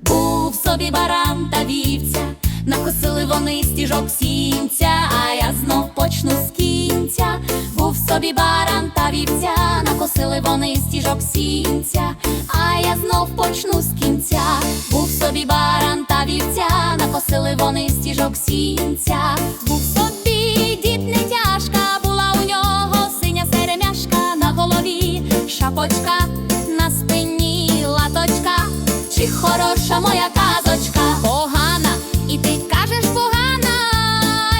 Був собі баран та вівця, накосили вони стіжок сінця, а я знов почну з кінця. Був собі баран та вівця, накосили вони стіжок сінця, а я знов почну з кінця. Був собі баран та вівця, накосили вони стіжок сінця. Був хороша моя казочка? Погана, і ти кажеш погана,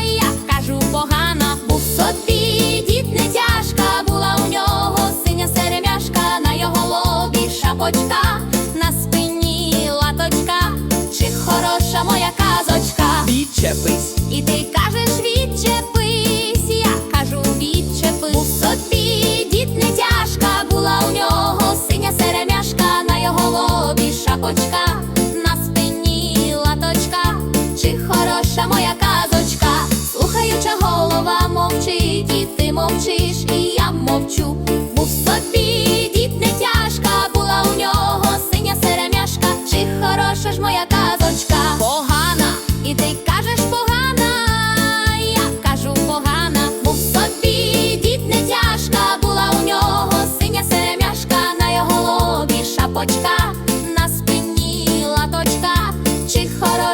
я кажу погана, був собі дід не тяжка, була у нього синя серемяшка на його лобі шапочка, на спині латочка, чи хороша моя казочка? Відчепись, І ти кажеш відчепись, я кажу відчепись. Був собі дід не тяжка, була у нього синя серемяшка, на його лобі шапочка, чи хороша моя казочка? Слухаюча голова мовчить, і ти мовчиш, і я мовчу. Був собі дід не тяжка, була у нього синя серемяшка, чи хороша ж моя казочка?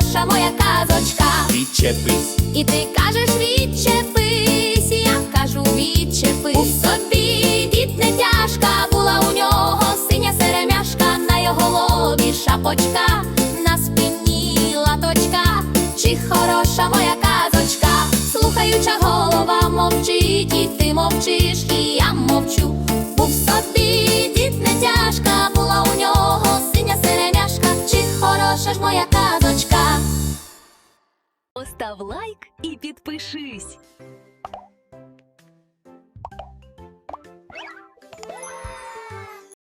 Хороша моя казочка? відчепись, І ти кажеш відчепись, я кажу відчепись. У собі дід не тяжка, була у нього синя серемяшка, на його лобі шапочка, на спині латочка, чи хороша моя казочка? Слухаюча голова мовчить, і ти мовчиш, і я мовчу. Був собі дід не тяжка, була у нього синя серемяшка, чи хороша ж моя казочка? Постав лайк і підпишись.